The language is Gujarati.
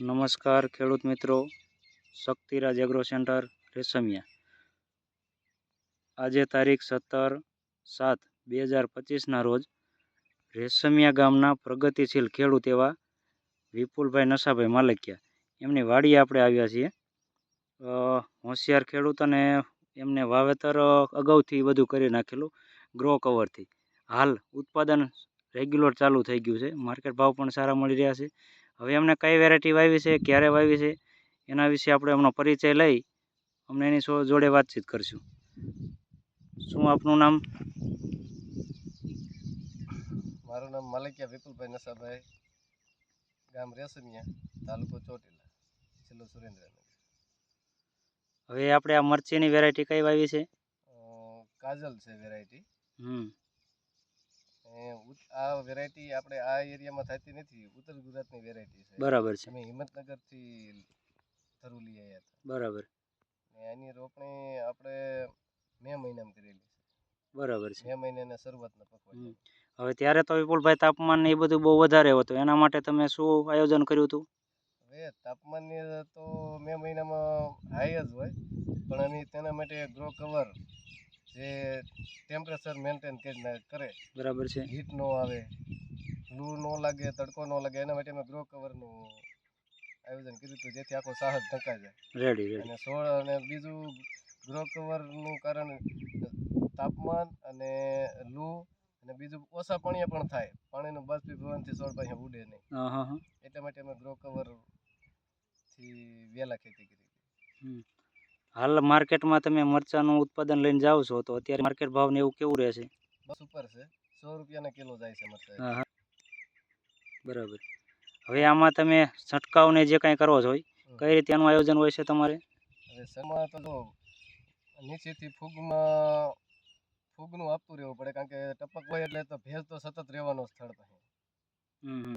નમસ્કાર, ખેડૂત મિત્રો. Shaktiraj agro centre Reshmiya. આજે તારીખ સત્તર સાત બે હજાર પચીસના રોજ રેશમિયા ગામના પ્રગતિશીલ ખેડૂત એવા વિપુલભાઈ નશાભાઈ માલકિયા. એમની વાડીએ આપણે આવ્યા છીએ. હોશિયાર ખેડૂત અને એમને વાવેતર અગાઉથી બધું કરી નાખેલું ગ્રો કવરથી હાલ ઉત્પાદન રેગ્યુલર ચાલુ થઈ ગયું છે. માર્કેટ ભાવ પણ સારા મળી રહ્યા છે. હવે એમને કઈ વેરાયટી વાવી છે ક્યારે વાવી છે એના વિશે આપણે એમનો પરિચય લઈ અમને એની જોડે વાતચીત કરશું. શું આપનું નામ? મારું નામ માલિકિયા વિપુલભાઈ નશાભાઈ. ગામ રેસમિયા તાલુકો ચોટીલા જિલ્લો સુરેન્દ્રનગર. હવે આપણે આ મરચીની વેરાયટી કઈ વાવી છે? કાજલ છે વેરાયટી હમ. આ વેરાયટી આપણે આ એરિયામાં થતી નથી. ઉત્તર ગુજરાતની વેરાયટી છે. બરાબર છે. અમે હિંમતનગરથી થરું લઈ આવ્યા હતા. બરાબર. એની રોપણી આપણે મે મહિનામાં કરેલી છે. બરાબર છે. મે મહિનાના શરૂઆતના પકવાડિયા હવે ત્યારે તો વિપુલભાઈ તાપમાન ને એ બધું બહુ વધારે હતું. એના માટે તમે શું આયોજન કર્યું હતું? હવે તાપમાનની તો મે મહિનામાં હાઈ જ હોય. પણ એની તેના માટે ગ્રો કવર જે ટેમ્પરેચર મેન્ટેન કરે બરાબર છે. હીટ ન આવે લૂ ન લાગે તડકો ન લાગે એના માટે અમે ગ્રો કવરનું આયોજન કર્યું હતું જેથી આખો સાહસ ઢંકાઈ જાય. રેડી રેડી અને છોડ અને બીજું ગ્રો કવરનું કારણ તાપમાન અને લૂ અને બીજું ઓછા પાણીએ પણ થાય. પાણીનું બાષ્પીભવનથી છોડ પાસે ઉડે નહીં. એટલા માટે અમે ગ્રો કવરથી વહેલા ખેતી કરી હાલ માર્કેટમાં તમે મરચાંનું ઉત્પાદન લઈને જાઓ છો તો અત્યારે માર્કેટ ભાવ ને એવું કેવું રહેશે? બસ ઉપર છે. સો રૂપિયાના કિલો જાય છે મરચાં હા બરાબર. હવે આમાં તમે છંટકાવને જે કાંઈ કરો છો કઈ રીતે એનું આયોજન હોય છે તમારે? હવે સમા તો જો નીચેથી ફૂગમાં ફૂગનું આપતું રહેવું પડે કારણ કે ટપક હોય એટલે તો ભેજ તો સતત રહેવાનો સ્થળ હમ.